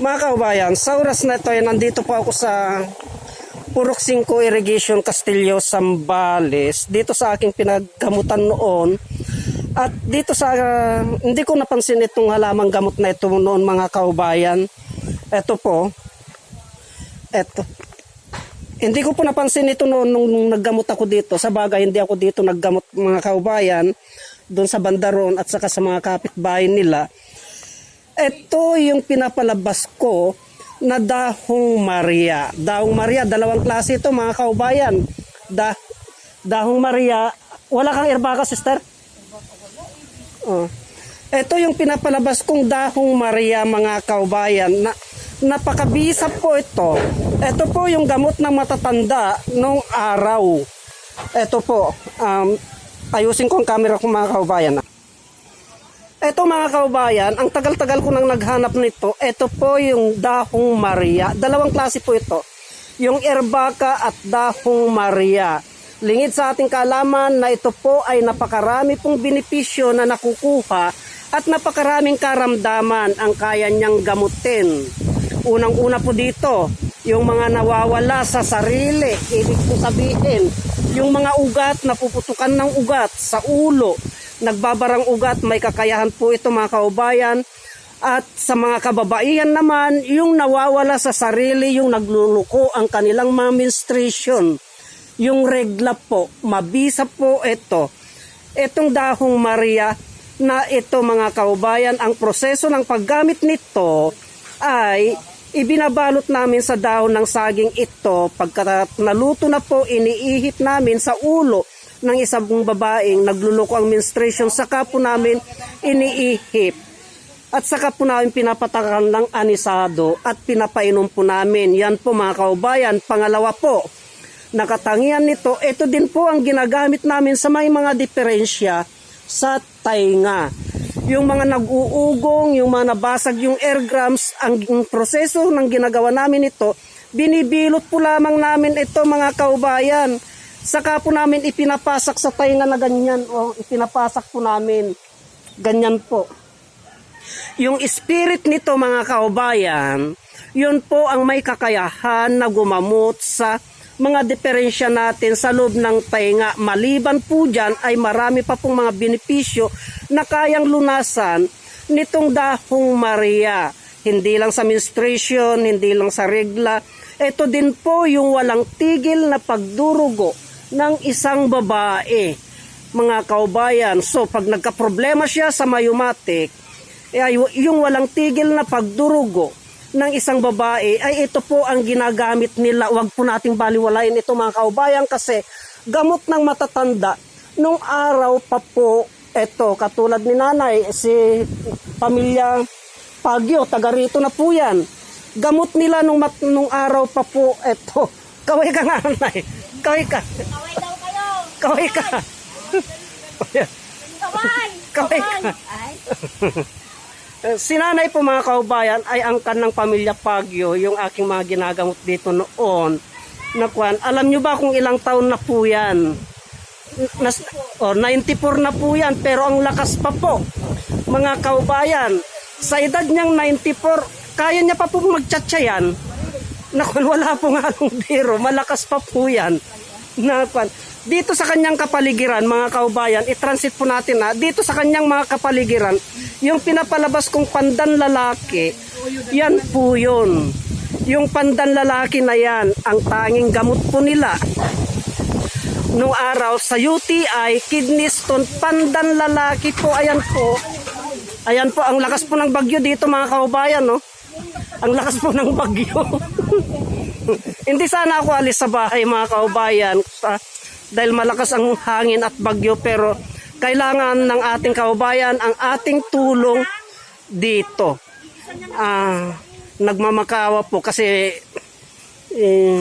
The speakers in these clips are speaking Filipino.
Mga kaubayan, sa oras na ito ay nandito po ako sa Purok 5 Irrigation Castillo, Sambales. Dito sa aking pinaggamutan noon. At dito sa, hindi ko napansin itong halamang gamot na ito noon mga kaubayan. Ito po. Ito. Hindi ko po napansin ito noon nung naggamot ako dito. Sa bagay, hindi ako dito naggamot mga kaubayan. Doon sa bandaron at saka sa mga kapitbahay nila. Ito yung pinapalabas ko na dahong Maria. Dahong Maria, dalawang klase ito mga kaubayan. Da, dahong Maria, wala kang erbaka sister? Oh. Ito yung pinapalabas kong dahong Maria mga kaubayan. Na, napakabisa po ito. Ito po yung gamot ng matatanda nung araw. Ito po. Um, ayusin ko ang camera ko mga kaubayan. Ito mga kaubayan, ang tagal-tagal ko nang naghanap nito, ito po yung dahong Maria. Dalawang klase po ito. Yung erbaka at dahong Maria. Lingid sa ating kaalaman na ito po ay napakarami pong benepisyo na nakukuha at napakaraming karamdaman ang kaya niyang gamutin. Unang-una po dito, yung mga nawawala sa sarili, ibig po sabihin, yung mga ugat na puputukan ng ugat sa ulo, nagbabarang ugat, may kakayahan po ito mga kaubayan. At sa mga kababaihan naman, yung nawawala sa sarili, yung nagluluko ang kanilang menstruation. Yung regla po, mabisa po ito. Itong dahong Maria na ito mga kaubayan, ang proseso ng paggamit nito ay ibinabalot namin sa dahon ng saging ito. Pagka naluto na po, iniihip namin sa ulo ng isang babaeng nagluloko ang menstruation. Saka po namin iniihip. At saka po namin pinapatakan ng anisado at pinapainom po namin. Yan po mga kaubayan. Pangalawa po, nakatangian nito, ito din po ang ginagamit namin sa may mga diferensya sa tainga. Yung mga nag-uugong, yung mga nabasag yung airgrams, ang proseso ng ginagawa namin ito, binibilot po lamang namin ito mga kaubayan. Saka po namin ipinapasak sa tainga na ganyan o ipinapasak po namin ganyan po. Yung spirit nito mga kaubayan, yun po ang may kakayahan na gumamot sa mga diferensya natin sa loob ng tainga. Maliban po dyan ay marami pa pong mga benepisyo na kayang lunasan nitong dahong Maria. Hindi lang sa menstruation, hindi lang sa regla. Ito din po yung walang tigil na pagdurugo ng isang babae. Mga kaubayan, so pag nagka-problema siya sa mayumatik, ay yung walang tigil na pagdurugo ng isang babae ay ito po ang ginagamit nila. Huwag po nating baliwalain ito mga kaubayan kasi gamot ng matatanda nung araw pa po ito katulad ni nanay si pamilya Pagyo taga rito na po yan. Gamot nila nung, mat, nung araw pa po ito. Kaway ka nga nanay. Kaway ka. Kaway daw kayo. Kaway ka. Kaway. Kaway ka. Ay, Eh, Si nanay po mga kaubayan ay ang kanang pamilya Pagyo, yung aking mga ginagamot dito noon. Nakwan, alam nyo ba kung ilang taon na po yan? Nas, oh, 94 na po yan, pero ang lakas pa po. Mga kaubayan, sa edad niyang 94, kaya niya pa po magtsatsa yan. Nakwan, wala po nga nung biro, malakas pa po yan. Nakwan, dito sa kanyang kapaligiran, mga kaubayan, i-transit po natin na, dito sa kanyang mga kapaligiran, yung pinapalabas kong pandan lalaki, yan po yun. Yung pandan lalaki na yan, ang tanging gamot po nila. Nung araw sa UTI, kidney stone, pandan lalaki po, ayan po. Ayan po, ang lakas po ng bagyo dito mga kaubayan, no? Ang lakas po ng bagyo. Hindi sana ako alis sa bahay mga kaubayan sa, dahil malakas ang hangin at bagyo pero kailangan ng ating kaubayan ang ating tulong dito. Ah, nagmamakawa po kasi eh,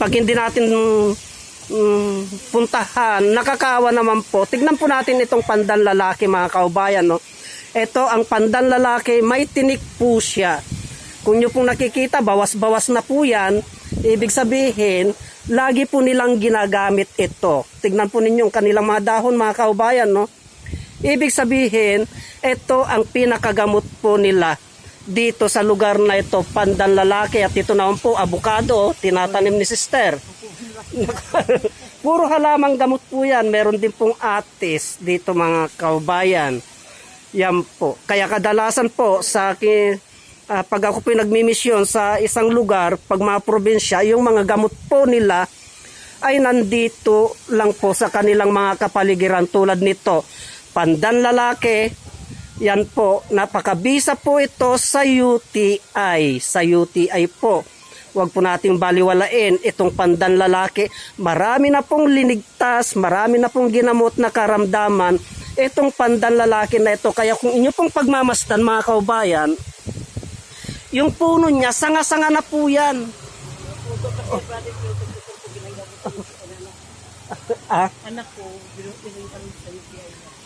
pag hindi natin mm, puntahan, nakakawa naman po. Tignan po natin itong pandan lalaki mga kaubayan. No? Ito ang pandan lalaki, may tinik po siya. Kung nyo pong nakikita, bawas-bawas na po yan. Ibig sabihin, lagi po nilang ginagamit ito. Tignan po ninyo ang kanilang mga dahon, mga kaubayan, no? Ibig sabihin, ito ang pinakagamot po nila dito sa lugar na ito, pandan lalaki at ito naman po, abukado, tinatanim ni sister. Puro halamang gamot po yan. Meron din pong atis dito mga kaubayan. Yan po. Kaya kadalasan po sa akin, ah, pag ako po yung nagmimisyon sa isang lugar, pag mga probinsya, yung mga gamot po nila ay nandito lang po sa kanilang mga kapaligiran tulad nito. Pandan lalaki, yan po, napakabisa po ito sa UTI. Sa UTI po. Huwag po nating baliwalain itong pandan lalaki. Marami na pong linigtas, marami na pong ginamot na karamdaman itong pandan lalaki na ito. Kaya kung inyo pong pagmamasdan mga kaubayan, yung puno niya, sanga-sanga na po yan. ah? Anak ko.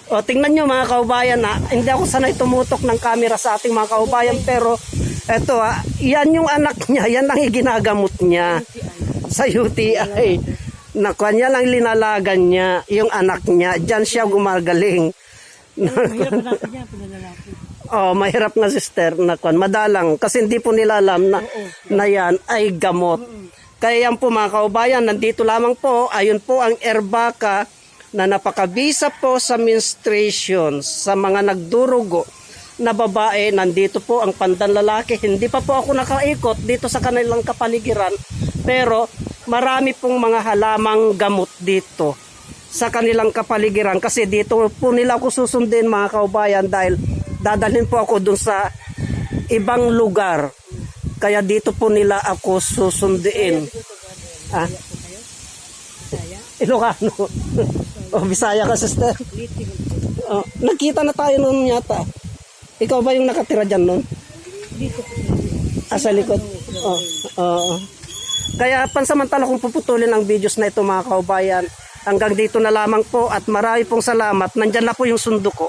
O, tingnan nyo mga kaubayan na hindi ako sanay tumutok ng camera sa ating mga kaubayan pero eto ha, yan yung anak niya, yan lang yung ginagamot niya sa UTI. Nakuha niya lang linalagan niya, yung anak niya, dyan siya gumagaling. Mahirap na natin yan, pinanalaki. Oh, mahirap nga sister na kwan, madalang kasi hindi po nila alam na, na yan ay gamot. Kaya yan po mga kaubayan, nandito lamang po, ayun po ang erbaka na napakabisa po sa menstruation sa mga nagdurugo na babae, nandito po ang pandan lalaki. Hindi pa po ako nakaikot dito sa kanilang kapaligiran, pero marami pong mga halamang gamot dito sa kanilang kapaligiran kasi dito po nila ako susundin mga kaubayan dahil dadalhin po ako dun sa ibang lugar. Kaya dito po nila ako susundiin. Ah? Ilocano. oh, Bisaya ka, sister. Oh, nakita na tayo noon yata. Ikaw ba yung nakatira dyan noon? Dito. Ah, sa likod. Oh, oo. Kaya pansamantala kung puputulin ang videos na ito mga kaubayan, hanggang dito na lamang po at marami pong salamat. Nandyan na po yung sundo ko.